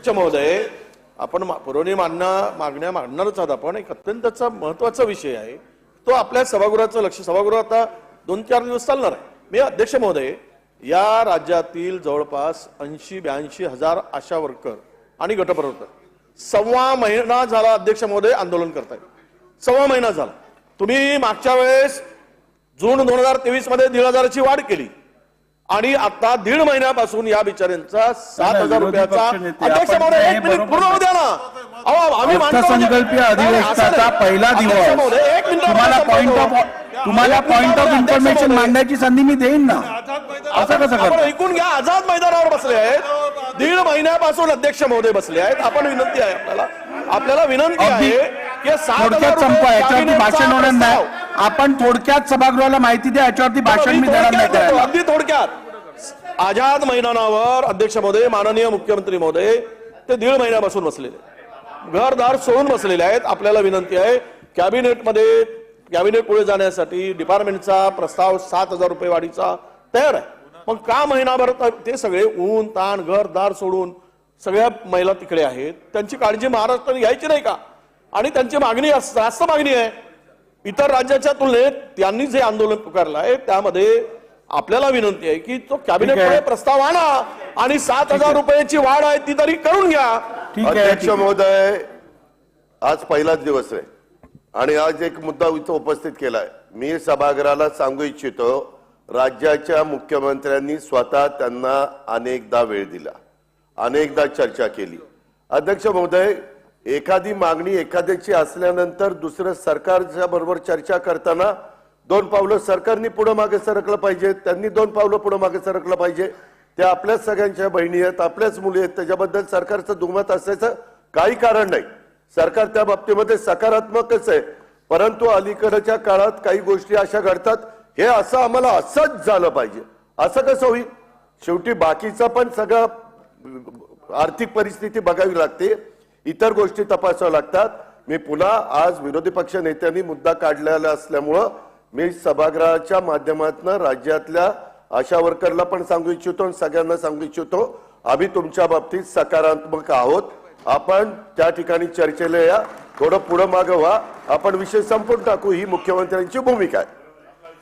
अध्यक्ष महोदय आपण पुरवणी मागण्या मागण्या मागणारच आहोत आपण. एक अत्यंतचा महत्त्वाचा विषय आहे. तो आपल्या सभागृहाचं लक्ष सभागृह आता दोन चार दिवस चालणार आहे. मी अध्यक्ष महोदय या राज्यातील जवळपास ऐंशी ब्याऐंशी हजार आशा वर्कर आणि गटप्रवर्तक सव्वा महिना झाला अध्यक्ष महोदय आंदोलन करताय सव्वा महिना झाला. तुम्ही मागच्या वेळेस जून दोन हजार तेवीसमध्ये दीड हजाराची वाढ केली. आणि आता दीड महिन्यापासून या बिचाऱ्यांचा सात हजार रुपयाचा पक्षनेते, अध्यक्ष आपण महोदय एक मिनिट बरोबर पूर्ण होऊ द्या ना. अहो, आम्ही अर्थसंकल्पीय अधिवेशनाचा. पहिला दिवस. तुम्हाला मला पॉइंट. ऑफ तुम्हाला पॉइंट ऑफ इन्फॉर्मेशन. मांडण्याची संधी मी देईन ना. असं कसं आपण करता? ऐकून घ्या आझाद मैदानावर बसले आहेत. दीड महिन्यापासून अध्यक्ष महोदय बसले आहेत. आपण विनंती आहे आपल्याला. आपल्याला विनंती आहे की थोडक्यात संपवा याच्यावरती भाषण होणार. नाही. आपण थोडक्यात सभागृहाला माहिती द्या याच्यावरती भाषण मी देणार नाही अगदी थोडक्यात. आझाद मैदानावर अध्यक्ष महोदय माननीय मुख्यमंत्री महोदय ते दीड महिन्यापासून बसलेले घरदार सोडून बसलेले आहेत. आपल्याला विनंती आहे कॅबिनेटमध्ये कॅबिनेट पुढे जाण्यासाठी डिपार्टमेंटचा प्रस्ताव सात हजार रुपये वाढीचा तयार आहे. मग का महिनाभर तर ते सगळे ऊन ताण घरदार सोडून सगळ्या महिला तिकडे आहेत? त्यांची काळजी महाराष्ट्राने घ्यायची नाही का? आणि त्यांची मागणी जास्त मागणी आहे. इतर राज्याच्या तुलनेत त्यांनी जे आंदोलन पुकारलं आहे. त्यामध्ये आपल्याला विनंती आहे की तो कॅबिनेटमध्ये प्रस्ताव आणा आणि सात हजार रुपयाची वाढ आहे ती तरी करून घ्या. ठीक आहे अध्यक्ष. महोदय आज पहिलाच दिवस आहे आणि आज एक मुद्दा इथं उपस्थित केलाय. मी सभागृहाला सांगू इच्छितो राज्याच्या मुख्यमंत्र्यांनी स्वतः त्यांना अनेकदा वेळ दिला अनेकदा चर्चा केली. अध्यक्ष महोदय एखादी मागणी एखाद्याची असल्यानंतर दुसरं सरकारच्या बरोबर चर्चा करताना दोन पावलं सरकारने पुढं मागे सरकलं पाहिजे त्यांनी दोन पावलं पुढं मागे सरकलं पाहिजे. त्या आपल्याच सगळ्यांच्या बहिणी आहेत आपल्याच मुली आहेत त्याच्याबद्दल सरकारचं दुमत असायचं काही कारण नाही. सरकार त्या बाबतीमध्ये सकारात्मकच आहे. परंतु अलीकडच्या काळात काही गोष्टी अशा घडतात हे असं आम्हाला असंच झालं पाहिजे. असं कसं होईल? शेवटी बाकीचा पण सगळं आर्थिक परिस्थिती बघावी लागते. इतर गोष्टी तपासाव्या लागतात. मी पुन्हा आज विरोधी पक्ष नेत्यांनी मुद्दा काढलेला असल्यामुळं मी सभागृहाच्या माध्यमातून राज्यातल्या आशा वर्करला पण सांगू इच्छितो आणि सगळ्यांना सांगू इच्छितो आम्ही तुमच्या बाबतीत सकारात्मक आहोत. आपण त्या ठिकाणी चर्चेला या. थोडं पुढं मागं व्हा. आपण विषय संपून टाकू. ही मुख्यमंत्र्यांची भूमिका आहे.